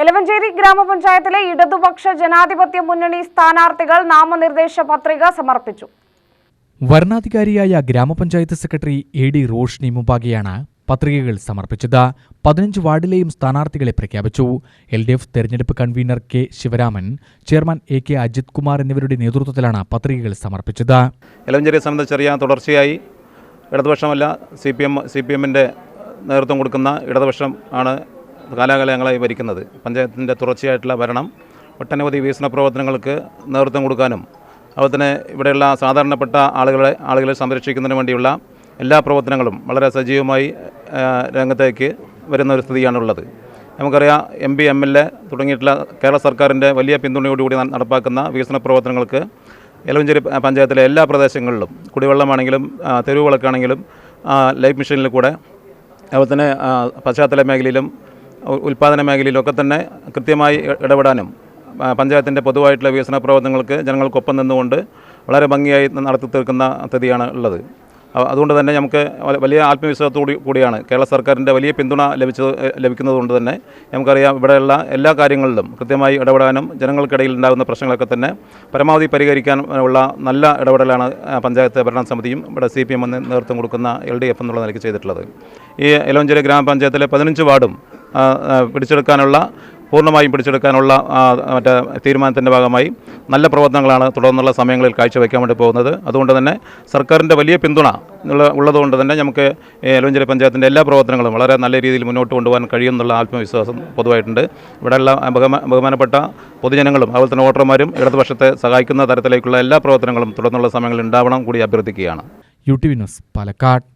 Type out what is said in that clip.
എലവഞ്ചേരി ഗ്രാമപഞ്ചായത്തിലെ ഇടതുപക്ഷ ജനാധിപത്യ മുന്നണി സ്ഥാനാർത്ഥികൾ നാമനിർദ്ദേശ പത്രിക സമർപ്പിച്ചു. വരണാധികാരിയായ ഗ്രാമപഞ്ചായത്ത് സെക്രട്ടറി എ ഡി റോഷ്നി മുമ്പാകെയാണ് പത്രികകൾ സമർപ്പിച്ചത്. പതിനഞ്ച് വാർഡിലെയും സ്ഥാനാർത്ഥികളെ പ്രഖ്യാപിച്ചു. എൽ ഡി എഫ് തെരഞ്ഞെടുപ്പ് convener K Sivaraman chairman A K Ajith Kumar എന്നിവരുടെ നേതൃത്വത്തിലാണ് പത്രികകൾ സമർപ്പിച്ചത്. എലവഞ്ചേരിയെ സംബന്ധിച്ചറിയാൻ തുടർച്ചയായി ഇടതുപക്ഷമല്ല C P M C P എമ്മിന്റെ നേതൃത്വം കൊടുക്കുന്ന ഇടതുപക്ഷം ആണ് കാലാകാലങ്ങളായി ഭരിക്കുന്നത്. പഞ്ചായത്തിന്റെ തുടർച്ചയായിട്ടുള്ള ഭരണം ഒട്ടനവധി വികസന പ്രവർത്തനങ്ങൾക്ക് നേതൃത്വം കൊടുക്കാനും അതുപോലെ തന്നെ ഇവിടെയുള്ള സാധാരണപ്പെട്ട ആളുകളെ ആളുകളെ സംരക്ഷിക്കുന്നതിന് വേണ്ടിയുള്ള എല്ലാ പ്രവർത്തനങ്ങളും വളരെ സജീവമായി രംഗത്തേക്ക് വരുന്ന ഒരു സ്ഥിതിയാണുള്ളത്. നമുക്കറിയാം M P M L A തുടങ്ങിയിട്ടുള്ള കേരള സർക്കാരിന്റെ വലിയ പിന്തുണയോടുകൂടി നടപ്പാക്കുന്ന വികസന പ്രവർത്തനങ്ങൾക്ക് എലവഞ്ചേരി പഞ്ചായത്തിലെ എല്ലാ പ്രദേശങ്ങളിലും കുടിവെള്ളമാണെങ്കിലും തെരുവ് വിളക്കാണെങ്കിലും ലൈഫ് മിഷനിൽ കൂടെ അതുപോലെ തന്നെ പശ്ചാത്തല മേഖലയിലും ഉൽപ്പാദന മേഖലയിലൊക്കെ തന്നെ കൃത്യമായി ഇടപെടാനും പഞ്ചായത്തിന്റെ പൊതുവായിട്ടുള്ള വികസന പ്രവർത്തനങ്ങൾക്ക് ജനങ്ങൾക്കൊപ്പം നിന്നുകൊണ്ട് വളരെ ഭംഗിയായി നടത്തി തീർക്കുന്ന സ്ഥിതിയാണ് ഉള്ളത്. അതുകൊണ്ട് തന്നെ നമുക്ക് വലിയ ആത്മവിശ്വാസത്തോടു കൂടിയാണ് കേരള സർക്കാരിന്റെ വലിയ പിന്തുണ ലഭിച്ചത് ലഭിക്കുന്നത് കൊണ്ട് തന്നെ നമുക്കറിയാം ഇവിടെയുള്ള എല്ലാ കാര്യങ്ങളിലും കൃത്യമായി ഇടപെടാനും ജനങ്ങൾക്കിടയിൽ ഉണ്ടാകുന്ന പ്രശ്നങ്ങളൊക്കെ തന്നെ പരമാവധി പരിഹരിക്കാനുള്ള നല്ല ഇടപെടലാണ് പഞ്ചായത്ത് ഭരണ സമിതിയും ഇവിടെ സി പി എം നേതൃത്വം കൊടുക്കുന്ന എൽ ഡി എഫ് എന്നുള്ള നിലയ്ക്ക് ചെയ്തിട്ടുള്ളത്. ഈ എലവഞ്ചേരി ഗ്രാമപഞ്ചായത്തിലെ പതിനഞ്ച് വാർഡും പിടിച്ചെടുക്കാനുള്ള പൂർണമായും പിടിച്ചെടുക്കാനുള്ള മറ്റേ തീരുമാനത്തിന്റെ ഭാഗമായി നല്ല പ്രവർത്തനങ്ങളാണ് തുടർന്നുള്ള സമയങ്ങളിൽ കാഴ്ചവെക്കാൻ വേണ്ടി പോകുന്നത്. അതുകൊണ്ട് തന്നെ സർക്കാരിന്റെ വലിയ പിന്തുണ ഉള്ള ഉള്ളതുകൊണ്ട് തന്നെ നമുക്ക് എലവഞ്ചേരി പഞ്ചായത്തിന്റെ എല്ലാ പ്രവർത്തനങ്ങളും വളരെ നല്ല രീതിയിൽ മുന്നോട്ട് കൊണ്ടുപോകാൻ കഴിയുമെന്നുള്ള ആത്മവിശ്വാസം പൊതുവായിട്ടുണ്ട്. ഇവിടെയുള്ള ബഹുമാ- ബഹുമാനപ്പെട്ട പൊതുജനങ്ങളും അതുപോലെ തന്നെ വോട്ടർമാരും ഇടതുപക്ഷത്തെ സഹായിക്കുന്ന തരത്തിലേക്കുള്ള എല്ലാ പ്രവർത്തനങ്ങളും തുടർന്നുള്ള സമയങ്ങളിൽ ഉണ്ടാവണം കൂടി അഭ്യർത്ഥിക്കുകയാണ്. U T V news Palakkad.